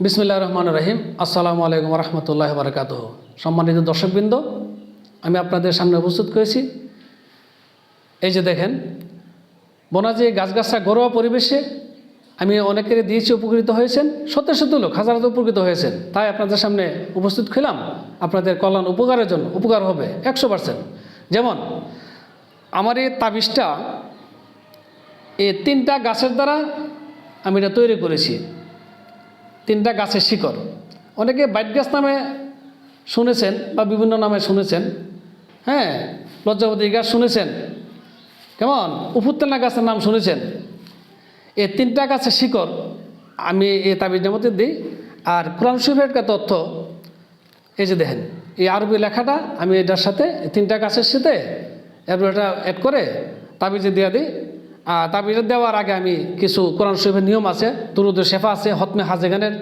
বিসমিল্লাহ রহমান রহিম। আসসালামু আলাইকুম রহমতুল্লাহ বারকাত সম্মানিত দর্শকবৃন্দ, আমি আপনাদের সামনে উপস্থিত করেছি এই যে দেখেন, বনাজি গাছগাছরা ঘরোয়া পরিবেশে আমি অনেকের দিয়েছি উপকৃত হয়েছেন, শত শত লোক, হাজার হাজার উপকৃত হয়েছেন। তাই আপনাদের সামনে উপস্থিত খেলাম আপনাদের কল্যাণ উপকারের জন্য উপকার হবে একশো পার্সেন্ট যেমন, আমার এই তাবিজটা এই তিনটা গাছের দ্বারা আমি এটা তৈরি করেছি। তিনটা গাছের শিকড়। অনেকে বাইট গাছ নামে শুনেছেন বা বিভিন্ন নামে শুনেছেন। হ্যাঁ লজ্জাবতী গাছ শুনেছেন। কেমন? উপুত্তেনা গাছের নাম শুনেছেন। এই তিনটা গাছের শিকড় আমি এই তাবিজের মধ্যে দিই। আর কোরআন শরীফের একটা তথ্য, এই যে দেখেন, এই আরবি লেখাটা আমি এটার সাথে, তিনটা গাছের সাথে, এরপর এটা অ্যাড করে তাবিজে দিয়ে দিই। আর তাবিজে দেওয়ার আগে আমি কিছু কোরআন শরীফের নিয়ম আছে, দুরুদ শেফা আছে হতমে হাজেগানের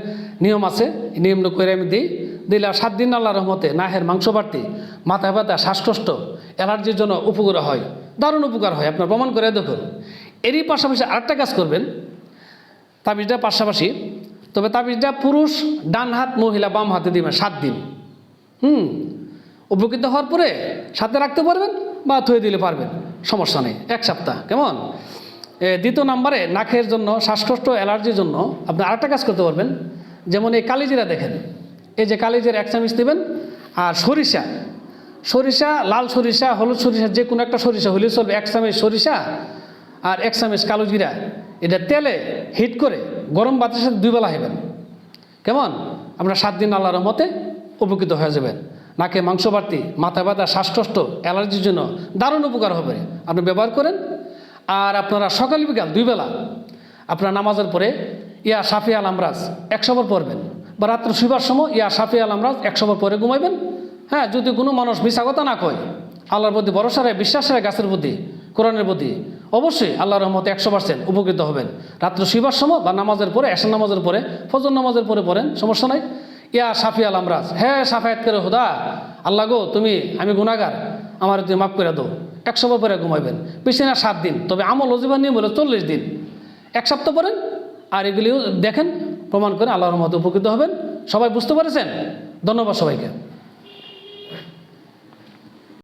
নিয়ম আছে, এই নিয়মটা করে আমি দিই। দিলে সাত দিন আল্লাহ রহমতে নাহের মাংস বাড়তি মাথা ব্যথা, শ্বাসকষ্ট, অ্যালার্জির জন্য উপকার হয়, দারুণ উপকার হয়, আপনার প্রমাণ করে দেখুন। এরই পাশাপাশি আরেকটা কাজ করবেন, তাবিজটা পাশাপাশি, তবে তাবিজটা পুরুষ ডান হাত, মহিলা বাম হাতে দিবেন সাত দিন। হুম, উপকৃত হওয়ার পরে সাথে রাখতে পারবেন বা থয়ে দিলে পারবেন, সমস্যা নেই, এক সপ্তাহ, কেমন? দ্বিতীয় নাম্বারে নাকের জন্য, শ্বাসকষ্ট, অ্যালার্জির জন্য আপনি আরেকটা কাজ করতে পারবেন। যেমন এই কালিজিরা দেখেন। এই যে কালিজির এক চামচ দেবেন, আর সরিষা। সরিষা, লাল সরিষা, হলুদ সরিষা, যে কোনো একটা সরিষা হলে চলবে। এক চামচ সরিষা আর এক চামচ কালো জিরা। এটা তেলে হিট করে গরম বাতাসের সাথে দুই বেলা খাইবেন। কেমন? আপনার সাত দিন আল্লাহর মতে উপকৃত হয়ে যাবেন। নাকে মাংস বাড়তি মাথা ব্যথা, শ্বাসকষ্ট, অ্যালার্জির জন্য দারুণ উপকার হবে। আপনি ব্যবহার করেন আর আপনারা সকাল বিকাল, দুই বেলা। আপনার নামাজের পরে, ইয়া সাফি আল আমরাজ একশো বার পড়বেন। বা রাত্রে শুবার সময়, ইয়া সাফি আল আমরাজ একশো বার পরে ঘুমাইবেন। হ্যাঁ যদি কোনো মানুষ মিশা কথা না কয়, আল্লাহর প্রতি ভরসা রায় বিশ্বাস রায় গাছের প্রতি, কোরআনের প্রতি, অবশ্যই আল্লাহর রহমতে একশো পার্সেন্ট উপকৃত হবেন। রাত্র শিবার সময় বা নামাজের পরে, এশার নামাজের পরে, ফজর নামাজের পরে পড়েন, সমস্যা নাই। ইয়া সাফি আল আমরাজ হ্যাঁ সাফায়াত করে হুদা, আল্লাহ গো, তুমি, আমি গুণাগার আমার তুমি মাফ করে দাও। এক সপ্তাহ পরে ঘুমাইবেন। না সাত দিন। তবে আমল অজিবার নিয়ে হলো চল্লিশ দিন। এক সপ্তাহ পরেন আর এগুলিও দেখেন, প্রমাণ করে আল্লাহর মতো উপকৃত হবেন। সবাই বুঝতে পেরেছেন? ধন্যবাদ সবাইকে।